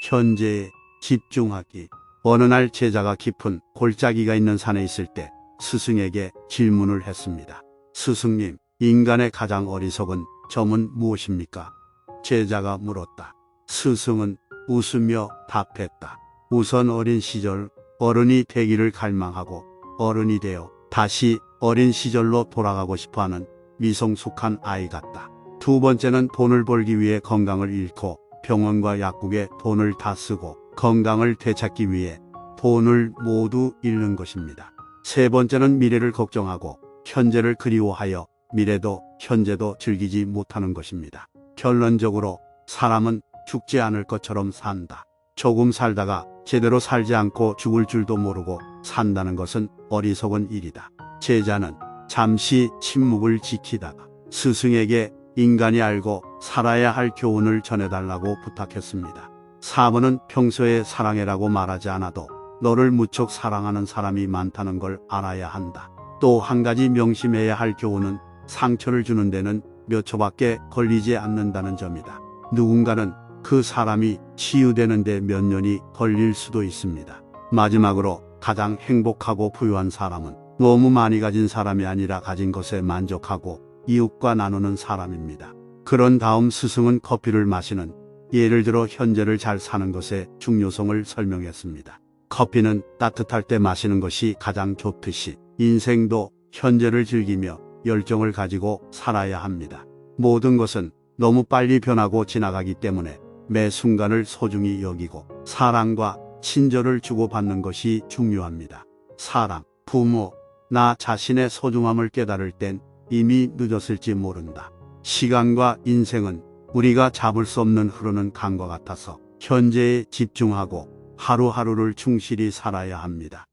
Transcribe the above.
현재에 집중하기. 어느 날 제자가 깊은 골짜기가 있는 산에 있을 때 스승에게 질문을 했습니다. 스승님, 인간의 가장 어리석은 점은 무엇입니까? 제자가 물었다. 스승은 웃으며 답했다. 우선 어린 시절 어른이 되기를 갈망하고 어른이 되어 다시 어린 시절로 돌아가고 싶어 하는 미성숙한 아이 같다. 두 번째는 돈을 벌기 위해 건강을 잃고 병원과 약국에 돈을 다 쓰고 건강을 되찾기 위해 돈을 모두 잃는 것입니다. 세 번째는 미래를 걱정하고 현재를 그리워하여 미래도 현재도 즐기지 못하는 것입니다. 결론적으로 사람은 죽지 않을 것처럼 산다. 조금 살다가 제대로 살지 않고 죽을 줄도 모르고 산다는 것은 어리석은 일이다. 제자는 잠시 침묵을 지키다가 스승에게 인간이 알고 살아야 할 교훈을 전해달라고 부탁했습니다. 사모는 평소에 사랑해라고 말하지 않아도 너를 무척 사랑하는 사람이 많다는 걸 알아야 한다. 또 한 가지 명심해야 할 교훈은 상처를 주는 데는 몇 초밖에 걸리지 않는다는 점이다. 누군가는 그 사람이 치유되는데 몇 년이 걸릴 수도 있습니다. 마지막으로 가장 행복하고 부유한 사람은 너무 많이 가진 사람이 아니라 가진 것에 만족하고 이웃과 나누는 사람입니다. 그런 다음 스승은 커피를 마시는 예를 들어 현재를 잘 사는 것의 중요성을 설명했습니다. 커피는 따뜻할 때 마시는 것이 가장 좋듯이 인생도 현재를 즐기며 열정을 가지고 살아야 합니다. 모든 것은 너무 빨리 변하고 지나가기 때문에 매 순간을 소중히 여기고 사랑과 친절을 주고받는 것이 중요합니다. 사랑, 부모, 나 자신의 소중함을 깨달을 땐 이미 늦었을지 모른다. 시간과 인생은 우리가 잡을 수 없는 흐르는 강과 같아서 현재에 집중하고 하루하루를 충실히 살아야 합니다.